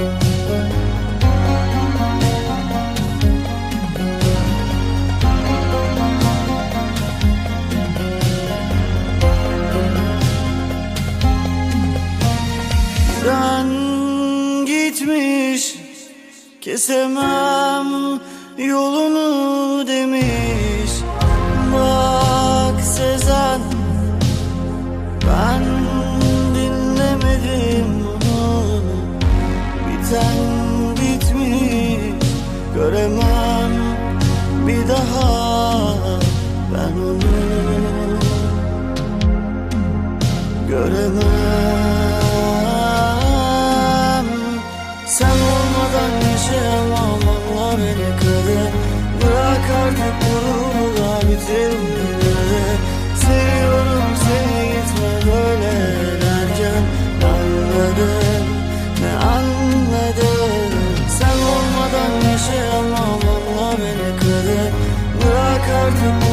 Sen gitmiş kesemem yolunu Göremem bir daha ben onu Göremem. Sen olmadan yaşayamam Allah beni kadın Bırak artık gururla bitir beni Seviyorum seni gitme böyle derken. Anladım ne anladım? Sen olmadan yaşayamam. you.